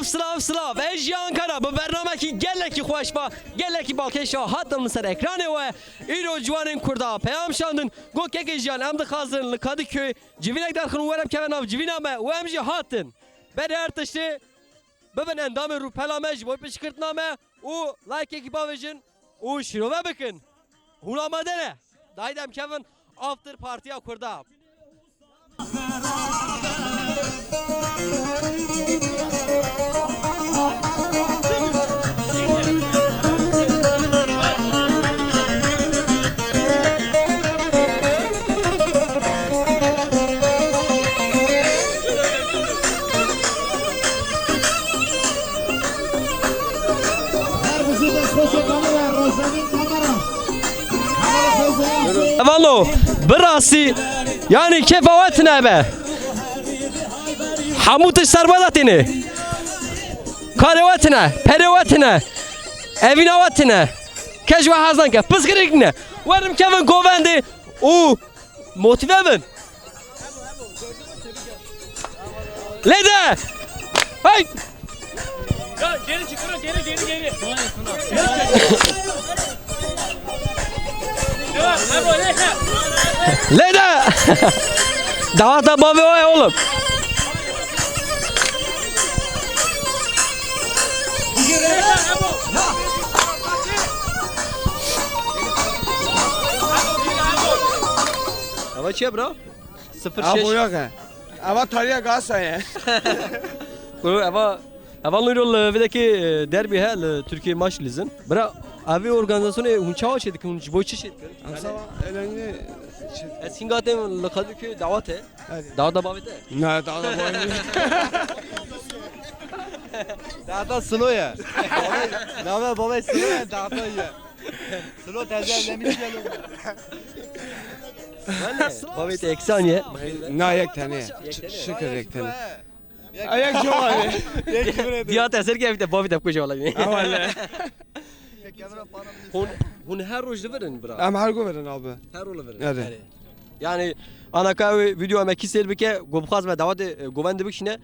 سلاف اجی انکارا به برنامه کی گله کی خوش با گله کی بالکشا هاتم سر اکران و ایرو جوانین کردا پیام شاندن گو که جان ام دخازن لکادی köy جوینک در خون ورم که ناف جوینا ما و ام جی هاتن بر ارتشته ببن اندام رو پلامج بو پشکرتنامه او لایک کی باوجن او شروع بکن هون آماده نه دایدم کevin after party kurda براسي يعني كيف اوتنا به حموت سربالتنا كارواتنا برواتنا evinavatına kejva hazanka pıskırıkne varım kevin govendi u motive ben Lede Hay Ya geri çık bırak geri geri geri. Devam. Ha böyle. Lede Daha da babi o ya oğlum Hava çiğ bro 06 Abo yok ha. Ama tarihe Galatasaray'a. Hava Hava Nurul vedeki derbi hel Türkiye maç lizin. Bra avi organizasyonu hun çava çedik hun boyçı çedik. Amsa elini... Es hingatem lakadı ki davet he. Hadi. Davet da babete. Ne daha da boynu. Dağda sulu ya. Ne haber baba sulu ya dağda ya. Sulu teyze evlenmiş ya. Babete ek saniye. Ne ayak tane. Şükür ayak tane. Ayak abi. Diyat eser ki evde babete koca olayım. Ama Hun hun her roj verin bra. Ama her gün verin abi. Her rol verin. Evet. Yani ana kahve video ama kisel bike gobkhaz ve davet govende bikşine.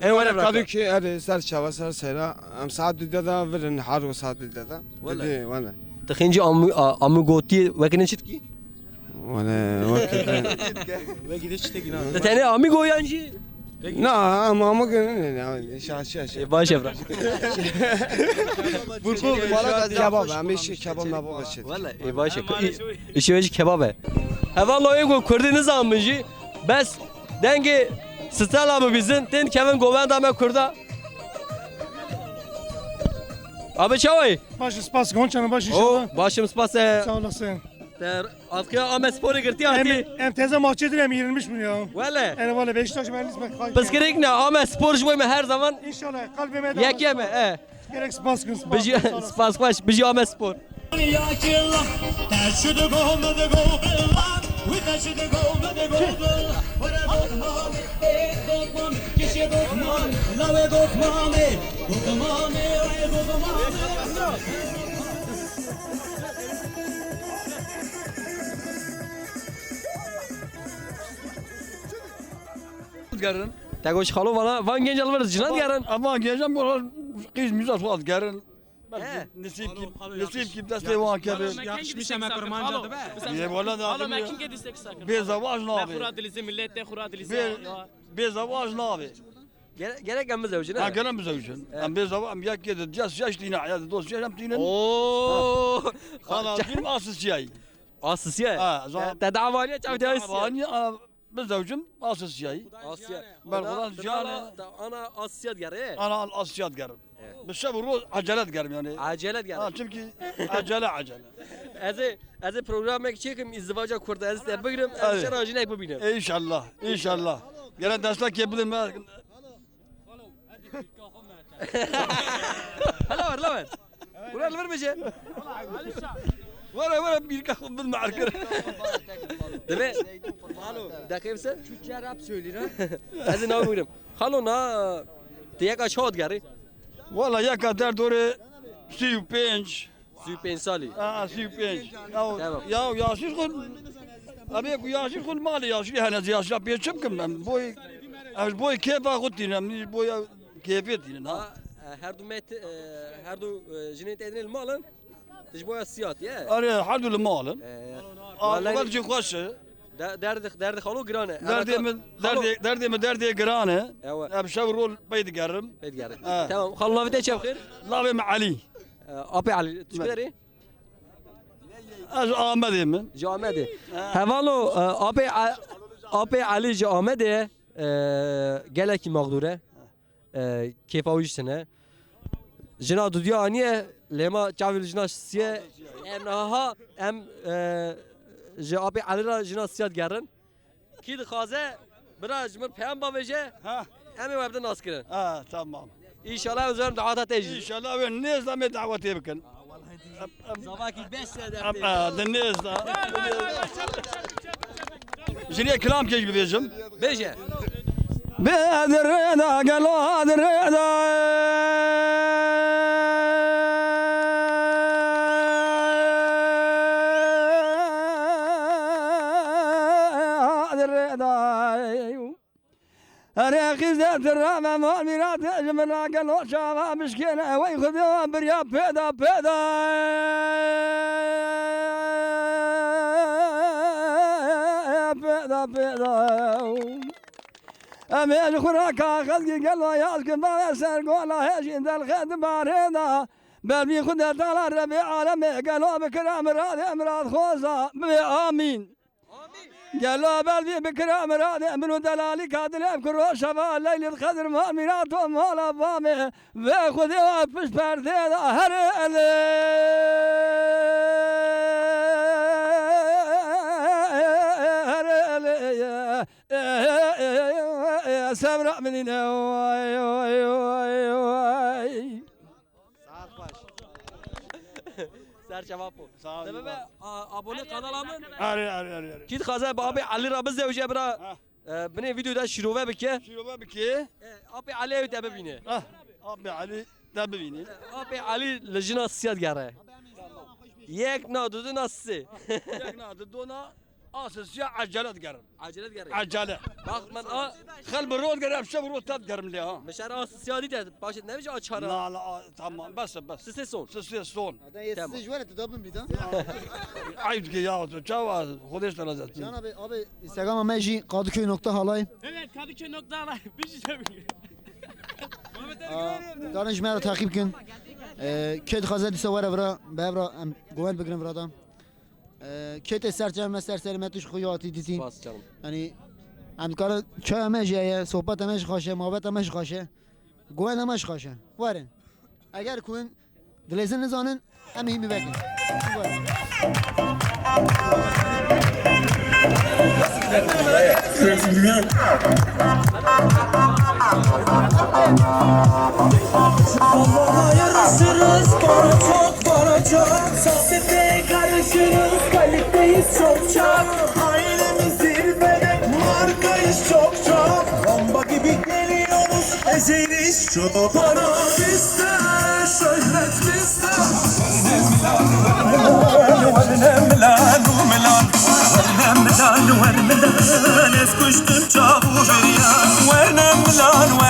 En öyle bırak. Tabii ki hadi ser çava ser sera. Am saat düdde da verin har o saat düdde da. Vallahi. Dedi valla. Tıkıncı amu amu goti vekinin çitki. Valla vakit. Ve gidiş işte yine. Tane amigo yancı. Ne ama ama günün ne şaşı şaşı. Baş evrak. Burku Kebap ama işi kebap ne bu başı. Valla e baş İşi veci kebap e. Heval ego kurdiniz amıcı. Bes denge Stella mı bizim? Ten Kevin Govenda mı kurda? Abi çavay. Başı spas gonçanın başı O inşallah. başım spase. Sağ olasın. Der atkıya Ahmet Spor'u girti Hem, hati. hem teyze mahçedir hem 25 milyon. Valla. Yani valla Beşiktaş mühendis mi? Pıskırık ne Ahmet Sporcu boyu her zaman İnşallah kalbime de. yek yeme. E. Gerek spas gün spas. Bici spas. Bici Ahmet Spor. Gerin. Tegoş halı valla van genç alvarız cinan yarın. Ama geleceğim bu kız müze suat gerin. He. Nasip ki nasip ki desteği var kerin. Yakışmış ama kurmanca da be. Ye valla da Allah abi. mekin ke distek sakın. Bir zavaj ne abi? kura dilizi millet de kura dilizi. Bir bir zavaj ne abi? Gerek gerek emmez evcin Ha ha. gelen bize için. Bir zavaj am yak yedi. Jas yaş dina ya dost yaşam dinin. Oo. Hala film asıl şey. Asısı ya. Ha, zaman- Tedavaniye çavdi asısı. Biz asıl şey. Asya. Ben ulan yani- Ana Asya diyarı. Ana asiyat gerin. Bir şey bu acelet gerim yani. Acelet Ha diyarı. çünkü acele acele. Eze eze programı çekim izdivaca kurda ez de bugürüm Evet. ez şarajına ek bubinem. İnşallah, inşallah. Gelen destek ben. Hala var la var. Buraya ver bece. Vara vara bir kahve bil markere. Deme. Dakika misin? Türkçe rap söylüyor Ez ne bugürüm. Halo na Tiyaka çod gari. Valla ya kadar doğru siyu penç. Süpen sali. Aa siyu penç. Tamam. Ya ya yaşır kul. Abi bu yaşır kul mali yaşır hani yaşır yapıyor kim ben. Boy Az boy kefa kuttin, boy keyfiyet ha. her du met her du jinet edin malın. Tijboya siyat ya. اري حد المال Vallahi- اول شيء خوش Derdi derdi خالو grane. دردي من دردي دردي من دردي قرانه ايوه ابشر رول بيد قرم بيت قاري آه. تمام خلنا فيديو شاف خير لا مع علي ابي علي تشكري از آمدی من جامده هوالو ابي ابي علي جامده گلکی مقدوره کیف اویش سنه جنا دودیا انیه لما چاویل جنا سیه ام ها ام جا ابي علي را جنا سیاد گرن کی دخوازه برا جمر پیام باوجه ها امی وابد ناس کرن اه تمام انشالله وزارم دعوات ان تجي شاء الله وين الناس دا دعوتي بكن زواكي بس اه الناس دا جري كلام كيش بيجم بيجي بهذا الرضا قالوا هذا الرضا هذا دايو ريخي زيت الرامة مول ميرات هجم الراقة الوشا مشكينة ويخذوها بريا بيضا بيضا بيضا بيضا أميش خراكا خلقي قلبه ياسك ما سرقولا هيش إنت الخد بارينا بل بيخدها تالا الربيع عالمي قالوا بكرام راد أمراض خوزة بآمين قالوا بالذي بكرة مراد من دلالي قادر أفكر وشفا الليل الخضر ما مينات ومال أبامي بأخذ وفش بردي ظهر سمرة من هنا her cevap bu. Sağ ol. Sebebe abone kanalamın. Arı arı arı arı. Kit kaza abi Ali Rabız ee, da hoca bra. Ha. E, Bine videoda şiruve bike. Şuraya bir ki. Ee, abi Ali evde bebine. Ah. Abi Ali da bebinin. Ee, abi Ali lejina siyat gare. Yek na dudu nasıl? Yakın adı dona. Asız ya acelet garın. Acelet gare. Acele. Bak ben a خل بالرود قرن شوف الرود تقرم لي ها meşer as siyadi de başet ne biçim açara لا لا تمام بس بس Sise son سيستي ستون Tamam. جوانه تدابن بيدا عيب كي يا جواز خذيش ثلاثة Can abi abi Instagram'a meji Kadıköy nokta halay. Evet Kadıköy nokta alay. Bir şey söyleyeyim. Danışmaya takip kin. Ked xaze dise vara vara bevra em govel bigrin vrada. Ked serçe me serseri metuş xuyati diti. Bas canım Yani em kara çay mejiye sohbet meş xaşe muhabbet meş xaşe. Govel meş xaşe. Varın. Eğer kuin dilezin zanın em himi bekin. Varın. Yarışırız bana çok bana çok Sohbete karışırız kaliteyiz çok çok markayız çok çok Bomba gibi geliyoruz ezeriz çok Para bizde şöhret bizde Vernem lan Vernem lan Ez kuştum çabu veriyan Vernem lan vermelan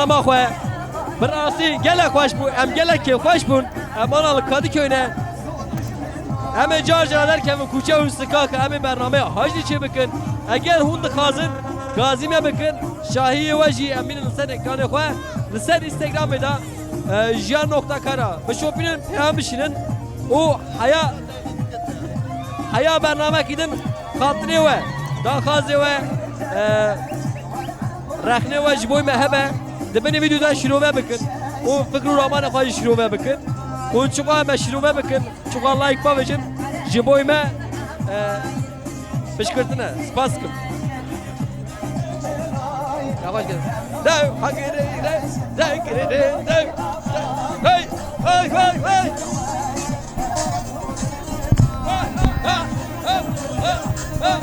hatın davya bernama xoye Bir asi gelek hoş bu em gelek ki hoş bun Em analı Kadıköy'ne Em car car derken ve kuçe üstü kalk em bernamaya hacı çe bakın Eğer hund kazın Gazime bakın Şahiye veji eminin sen ekranı xoye Lisen Instagram'da e, jiyan.kara Bişopinin peyambişinin O haya Haya bername gidin Katri ve Da kazi ve e, رخنه و جبوی مهبه دبني فيديو دا شروع بكن وفكروا رمان خواجه شروع بكن وشوقا ما شروع بكن شوقا لايك بابجن جبوي ما بشكرتنا سباسكم Yavaş gel. Dev hakire ile dev kire de dev. Hey hey hey hey. Ha ha ha ha ha.